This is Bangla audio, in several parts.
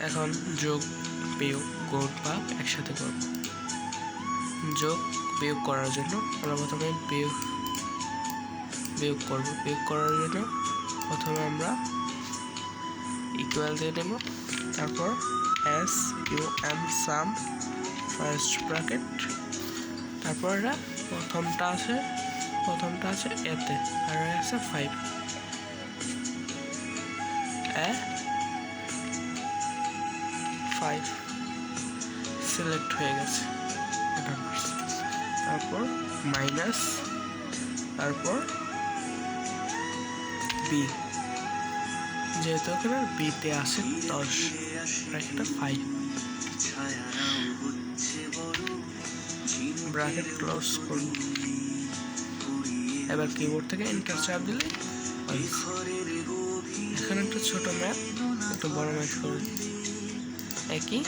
এখন যোগ বিয়োগ গুণ বা একসাথে করব। যোগ বিয়োগ করার জন্য আমরা প্রথমে বিয়োগ বিয়োগ করব। বিয়োগ করার জন্য প্রথমে আমরা ইকুয়াল দিয়ে নেব তারপর S U M sum first bracket তারপর এটা প্রথমটা আছে প্রথমটা আছে এতে আর আছে ফাইভ এ ফাইভ সিলেক্ট হয়ে গেছে। তারপর মাইনাস তারপর বি যেহেতু এখানে বিতে আছে দশ একটা ফাইভ ব্র্যাকেট ক্লোজ করুন এবার কিবোর্ড থেকে এন্টার চাপ দিলে। এখানে একটা ছোট ম্যাপ একটু বড় ম্যাপ করুন একই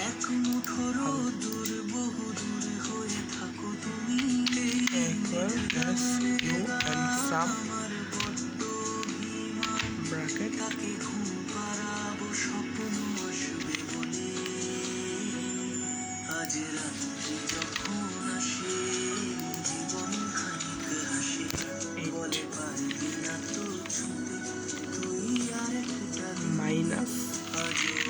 ব্র্যাকেট আজ রাত্রি যখন আসে জীবন খানিক হাসে বলে পারবি না তো তুই আর একটা মাইনাস আজও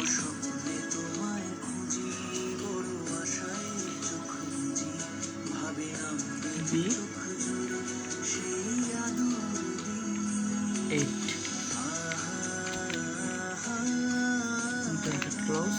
এইট ক্লোজ